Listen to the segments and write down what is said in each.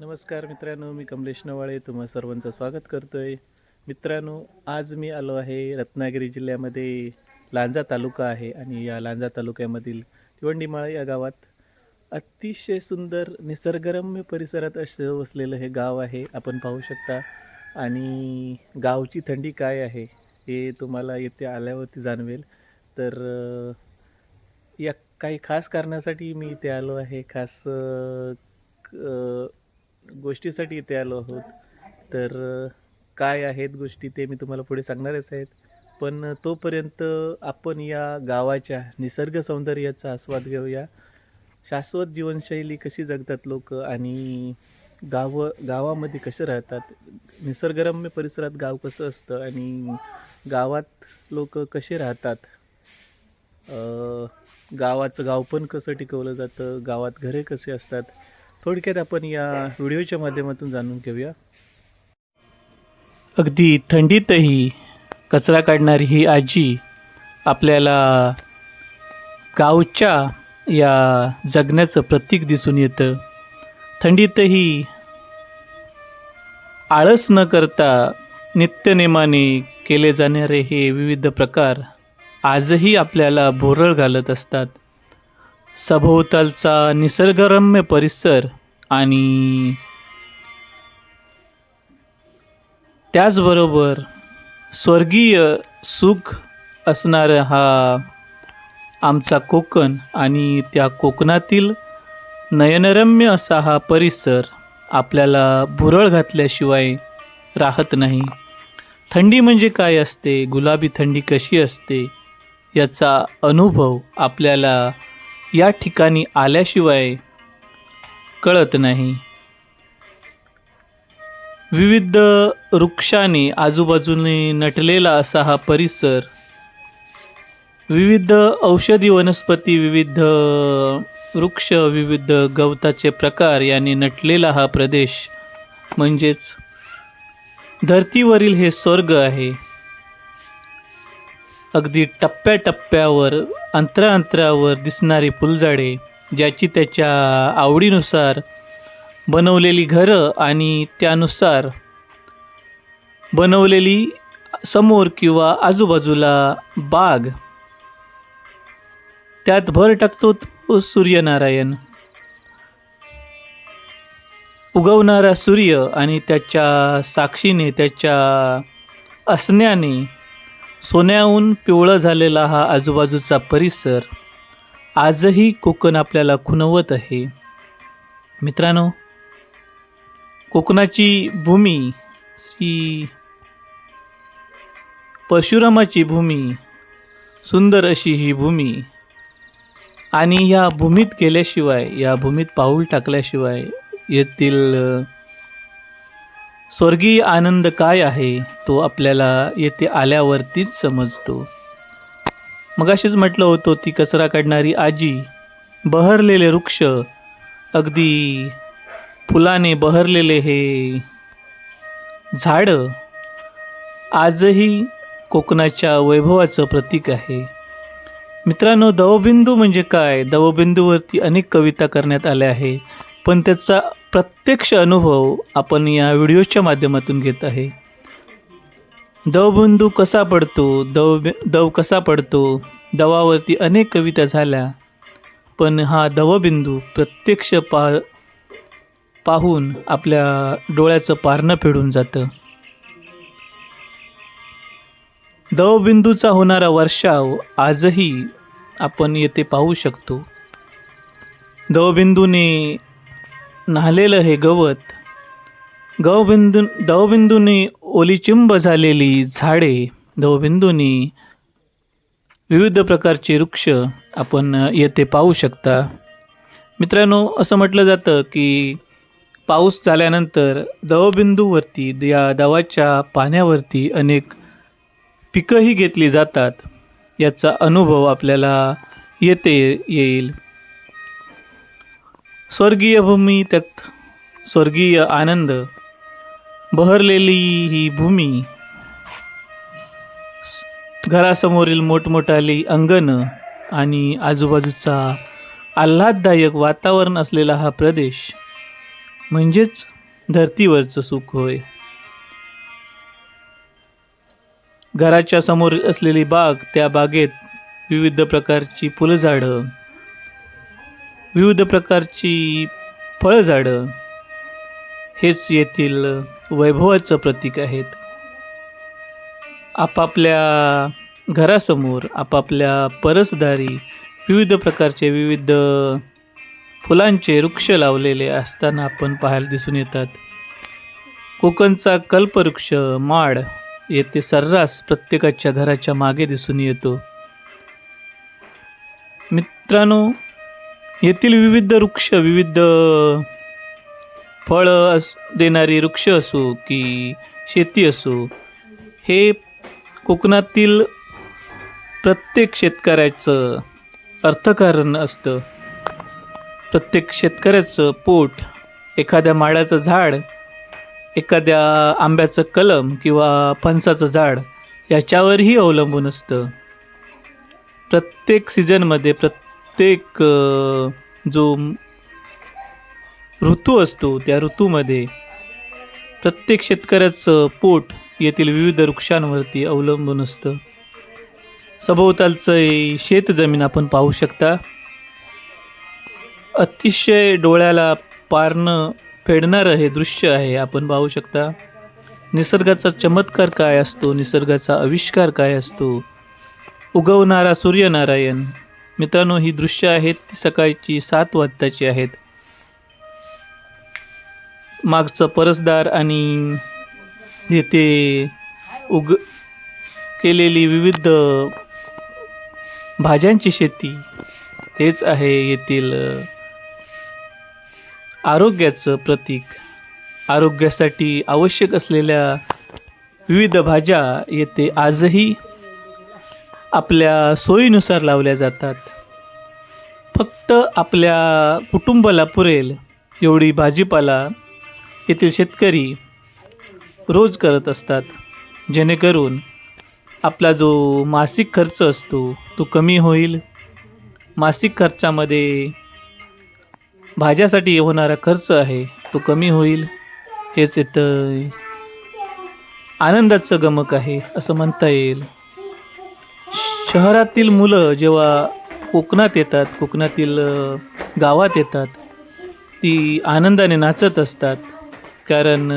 नमस्कार मित्रांनो मी कमलेश नवाळे तुम्हा सर्वांचं स्वागत करतो आहे मित्रांनो आज मी आलो आहे रत्नागिरी जिल्ह्यामध्ये लांजा तालुका आहे आणि या लांजा तालुक्यामधील तिवंडीमाळा या गावात अतिशय सुंदर निसर्गरम्य परिसरात असं वसलेलं हे गाव आहे आपण पाहू शकता. आणि गावची थंडी काय आहे हे तुम्हाला येथे आल्यावरती जाणवेल. तर या काही खास कारणासाठी मी इथे आलो आहे. खास क- गोष्टीसाठी इथे आलो आहोत. तर काय आहेत गोष्टी ते मी तुम्हाला पुढे सांगणारच आहेत. पण तोपर्यंत आपण या गावाच्या निसर्ग सौंदर्याचा आस्वाद घेऊया. शाश्वत जीवनशैली कशी जगतात लोक आणि गावं गावामध्ये कसे राहतात? निसर्गरम्य परिसरात गाव कसं असतं आणि गावात लोक कसे राहतात? गावाचं गाव पण कसं टिकवलं जातं? गावात घरे कसे असतात? थोडक्यात आपण या व्हिडिओच्या माध्यमातून जाणून घेऊया. अगदी थंडीतही कचरा काढणारी ही आजी आपल्याला गावच्या या जगण्याचं प्रतीक दिसून येतं. थंडीतही आळस न करता नित्यनेमाने केले जाणारे हे विविध प्रकार आजही आपल्याला बोरळ घालत असतात. सभोवतालचा निसर्गरम्य परिसर आणि त्याचबरोबर स्वर्गीय सुख असणारा हा आमचा कोकण आणि त्या कोकणातील नयनरम्य असा हा परिसर आपल्याला भुरळ घातल्याशिवाय राहत नाही. थंडी म्हणजे काय असते? गुलाबी थंडी कशी असते? याचा अनुभव आपल्याला या ठिकाणी आल्याशिवाय कळत नाही. विविध वृक्षाने आजूबाजूने नटलेला असा हा परिसर विविध औषधी वनस्पती विविध वृक्ष विविध गवताचे प्रकार याने नटलेला हा प्रदेश म्हणजेच धर्तीवरील हे स्वर्ग आहे. अगदी टप्प्याटप्प्यावर अंतराअंतरावर दिसणारी फुलझाडे ज्याची त्याच्या आवडीनुसार बनवलेली घरं आणि त्यानुसार बनवलेली समोर किंवा आजूबाजूला बाग. त्यात भर टाकतो तो सूर्यनारायण. उगवणारा सूर्य आणि त्याच्या साक्षीने त्याच्या असण्याने सोन्याहून पिवळं झालेला हा आजूबाजूचा परिसर. आजही कोकण आपल्याला खुणवत आहे. मित्रांनो कोकणाची भूमी श्री परशुरामाची भूमी सुंदर अशी ही भूमी आणि या भूमीत गेल्याशिवाय या भूमीत पाऊल टाकल्याशिवाय येथील स्वर्गीय आनंद काय आहे तो आपल्याला येथे आल्यावरतीच समजतो. मगाशीच म्हटलं होतं ती कचरा काढणारी आजी बहरलेले वृक्ष अगदी फुलाने बहरलेले हे झाडं आजही कोकणाच्या वैभवाचं प्रतीक आहे. मित्रांनो दवबिंदू म्हणजे काय? दवबिंदूवरती अनेक कविता करण्यात आल्या आहे पण त्याचा प्रत्यक्ष अनुभव आपण या व्हिडिओच्या माध्यमातून घेत आहे. दवबिंदू कसा पडतो? दव दव कसा पडतो? दवावरती अनेक कविता झाल्या. पण हा दवबिंदू प्रत्यक्ष पा पाहून आपल्या डोळ्याचं पारणं फेडून जातं. दवबिंदूचा होणारा वर्षाव आजही आपण येथे पाहू शकतो. दवबिंदूने न्हालेलं हे गवत गवबिंदू दवबिंदूने ओलीचिंब झालेली झाडे धवबिंदूनी विविध प्रकारचे वृक्ष आपण येथे पाहू शकता. मित्रांनो असं म्हटलं जातं की पाऊस झाल्यानंतर दवबिंदूवरती या दवाच्या पाण्यावरती अनेक पिकंही घेतली जातात. याचा अनुभव आपल्याला येते येईल. स्वर्गीय भूमी त्यात स्वर्गीय आनंद बहरलेली ही भूमी. घरासमोरील मोठमोठाली अंगणं आणि आजूबाजूचा आल्हाददायक वातावरण असलेला हा प्रदेश म्हणजेच धरतीवरचं सुख होय. घराच्या समोर असलेली बाग त्या बागेत विविध प्रकारची फुलझाडं विविध प्रकारची फळझाडं हेच येथील वैभवाचं प्रतीक आहेत. आपापल्या घरासमोर आपापल्या परसदारी विविध प्रकारचे विविध फुलांचे वृक्ष लावलेले असताना आपण पाहायला दिसून येतात. कोकणचा कल्पवृक्ष माड येथे सर्रास प्रत्येकाच्या घराच्या मागे दिसून येतो. मित्रांनो येथील विविध वृक्ष विविध फळं अस देणारी वृक्ष असो की शेती असो हे कोकणातील प्रत्येक शेतकऱ्याचं अर्थकारण असतं. प्रत्येक शेतकऱ्याचं पोट एखाद्या माळ्याचं झाड एखाद्या आंब्याचं कलम किंवा फणसाचं झाड याच्यावरही अवलंबून असतं. प्रत्येक सीझनमध्ये प्रत्येक जो ऋतू असतो त्या ऋतूमध्ये प्रत्येक शेतकऱ्याचं पोट येथील विविध वृक्षांवरती अवलंबून असतं. सभोवतालचं शेत जमीन आपण पाहू शकता. अतिशय डोळ्याला पारणं फेडणारं हे दृश्य आहे आपण पाहू शकता. निसर्गाचा चमत्कार काय असतो? निसर्गाचा आविष्कार काय असतो? उगवणारा सूर्यनारायण मित्रांनो ही दृश्य आहेत ती सकाळची सात वाजताची आहेत. मागचं परसदार आणि येथे उग केलेली विविध भाज्यांची शेती हेच आहे येथील आरोग्याचं प्रतीक. आरोग्यासाठी आवश्यक असलेल्या विविध भाज्या येथे आजही आपल्या सोयीनुसार लावल्या जातात. फक्त आपल्या कुटुंबाला पुरेल एवढी भाजीपाला येथील शेतकरी रोज करत असतात. जेणेकरून आपला जो मासिक खर्च असतो तो कमी होईल. मासिक खर्चामध्ये भाज्यासाठी होणारा खर्च आहे तो कमी होईल. हेच येतं आनंदाचं गमक आहे असं म्हणता येईल. शहरातील मुलं जेव्हा कोकणात येतात कोकणातील गावात येतात ती आनंदाने नाचत असतात. कारण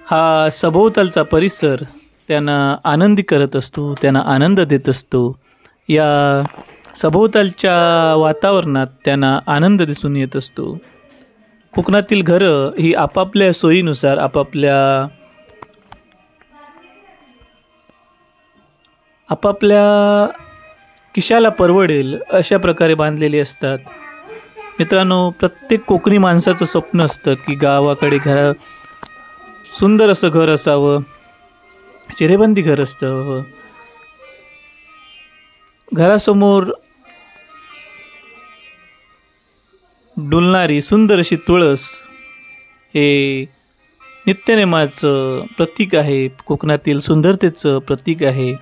हा सभोवतालचा परिसर त्यांना आनंदी करत असतो त्यांना आनंद देत असतो. या सभोवतालच्या वातावरणात त्यांना आनंद दिसून येत असतो. कोकणातील घरं ही आपापल्या सोयीनुसार आपापल्या आपापल्या किशाला परवडेल अशा प्रकारे बांधलेली असतात. मित्रांनो प्रत्येक कोकणी माणसाचं स्वप्न असतं की गावाकडे घरा सुंदर असं घर असावं चिरेबंदी घर असतं. घरासमोर डुलणारी सुंदर अशी तुळस हे नित्यनेमाचं प्रतीक आहे. कोकणातील सुंदरतेचं प्रतीक आहे.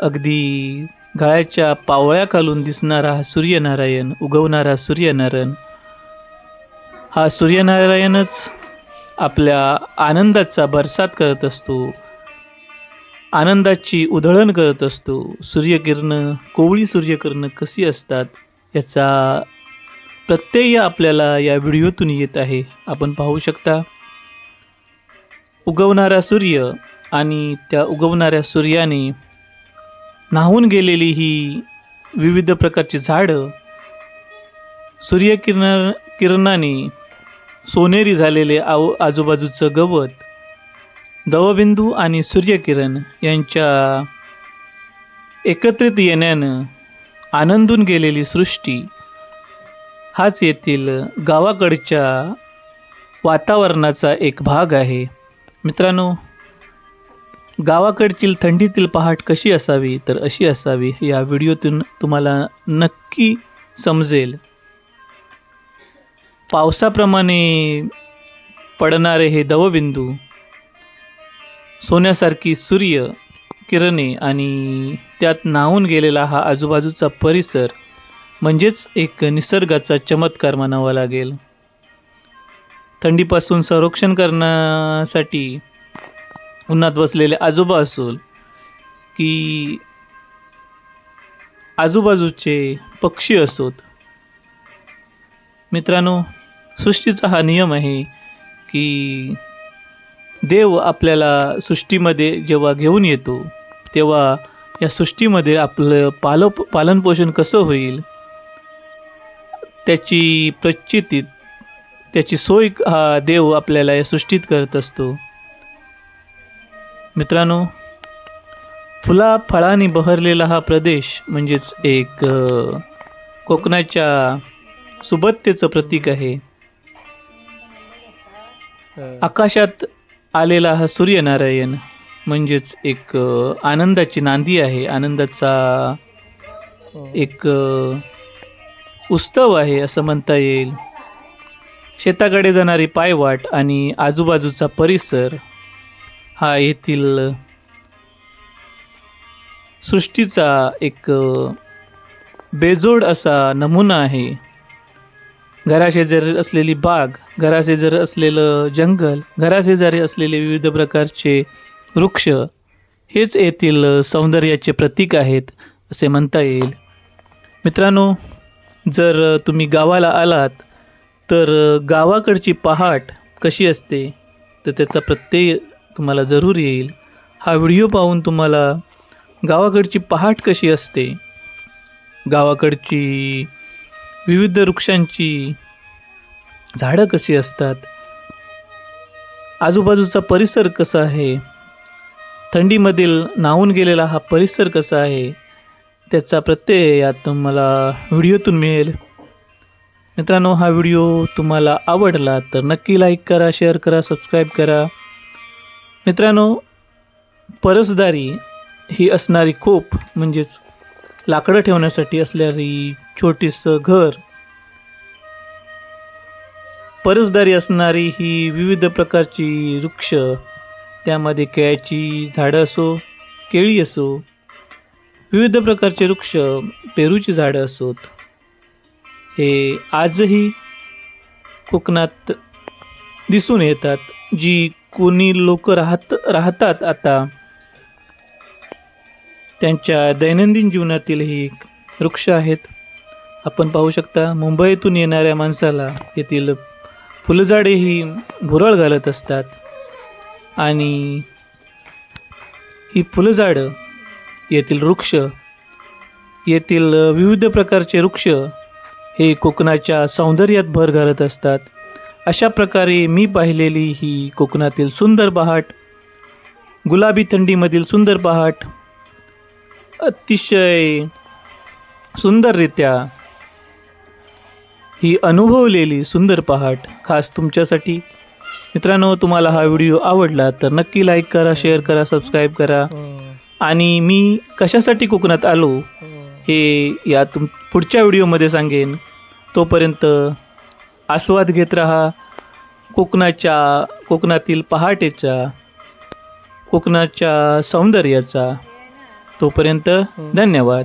अगदी गाळ्याच्या पावळ्या खालून दिसणारा हा सूर्यनारायण उगवणारा सूर्यनारायण. हा सूर्यनारायणच आपल्या आनंदाचा बरसात करत असतो. आनंदाची उधळण करत असतो. सूर्यकिरणं कोवळी सूर्यकिरणं कशी असतात याचा प्रत्यय आपल्याला या व्हिडिओतून येत आहे. आपण पाहू शकता. उगवणारा सूर्य आणि त्या उगवणाऱ्या सूर्याने न्हावून गेलेली ही विविध प्रकारची झाडं सूर्यकिरण किरणाने सोनेरी झालेले आव आजूबाजूचं गवत दवबिंदू आणि सूर्यकिरण यांच्या एकत्रित येण्यानं आनंदून गेलेली सृष्टी हाच येथील गावाकडच्या वातावरणाचा एक भाग आहे. मित्रांनो गावाकडची थंडीतील पहाट कशी असावी तर अशी असावी या व्हिडिओतून तुम्हाला नक्की समजेल. पावसाप्रमाणे पडणारे हे दवबिंदू सोन्यासारखी सूर्य किरणे आणि त्यात न्हावून गेलेला हा आजूबाजूचा परिसर म्हणजेच एक निसर्गाचा चमत्कार म्हणावा लागेल. थंडीपासून संरक्षण करण्यासाठी उन्हात बसलेले आजोबा असोल की आजूबाजूचे पक्षी असोत. मित्रांनो सृष्टीचा हा नियम आहे की देव आपल्याला सृष्टीमध्ये जेव्हा घेऊन येतो तेव्हा या सृष्टीमध्ये आपलं पाल पालनपोषण कसं होईल? त्याची प्रचिती त्याची सोय हा देव आपल्याला या सृष्टीत करत असतो. मित्रांनो फुला फळांनी बहरलेला हा प्रदेश म्हणजेच एक कोकणाच्या सुबत्तेचं प्रतीक आहे. आकाशात आलेला हा सूर्यनारायण म्हणजेच एक आनंदाची नांदी आहे. आनंदाचा एक अ, उत्सव आहे असं म्हणता येईल. शेताकडे जाणारी पायवाट आणि आजूबाजूचा परिसर हा येथील सृष्टीचा एक बेजोड असा नमुना आहे. घराशेजारी असलेली बाग घराशेजारी असलेलं जंगल घराशेजारी असलेले विविध प्रकारचे वृक्ष हेच येथील सौंदर्याचे प्रतीक आहेत असे म्हणता येईल. मित्रांनो जर तुम्ही गावाला आलात तर गावाकडची पहाट कशी असते? तर त्याचा प्रत्येक तुम्हाला जरूर येईल. हा व्हिडिओ पाहून तुम्हाला गावाकडची पहाट कशी असते? गावाकडची विविध वृक्षांची झाडं कशी असतात? आजूबाजूचा परिसर कसा आहे? थंडीमधील नाहून गेलेला हा परिसर कसा आहे? त्याचा प्रत्यय यात तुम्हाला व्हिडिओतून मिळेल. मित्रांनो हा व्हिडिओ तुम्हाला आवडला तर नक्की लाईक करा शेअर करा सबस्क्राईब करा. मित्रांनो परसदारी ही असणारी खोप म्हणजेच लाकडं ठेवण्यासाठी असणारी छोटीसं घर परसदारी असणारी ही विविध प्रकारची वृक्ष त्यामध्ये केळ्याची झाडं असो केळी असो विविध प्रकारचे वृक्ष पेरूची झाडं असोत. हे आजही कोकणात दिसून येतात जी कोणी लोक राहत राहतात आता? त्यांच्या दैनंदिन जीवनातील ही वृक्ष आहेत. आपण पाहू शकता मुंबईतून येणाऱ्या माणसाला येथील फुलझाडे ही भुरळ घालत असतात. आणि ही फुलझाडं येथील वृक्ष येथील विविध प्रकारचे वृक्ष हे कोकणाच्या सौंदर्यात भर घालत असतात. अशा प्रकारे मी पाहिलेली ही कोकणातील सुंदर पहाट गुलाबी थंडीमधील सुंदर पहाट अतिशय सुंदररित्या ही अनुभवलेली सुंदर पहाट खास तुमच्यासाठी. मित्रांनो तुम्हाला हा व्हिडिओ आवडला तर नक्की लाईक करा शेअर करा सबस्क्राईब करा. आणि मी कशासाठी कोकणात आलो हे या तुम पुढच्या व्हिडिओमध्ये सांगेन. तोपर्यंत आस्वाद घेत राहा. कोकणाच्या कोकणातील पहाटेचा कोकणाच्या सौंदर्याचा. तोपर्यंत धन्यवाद.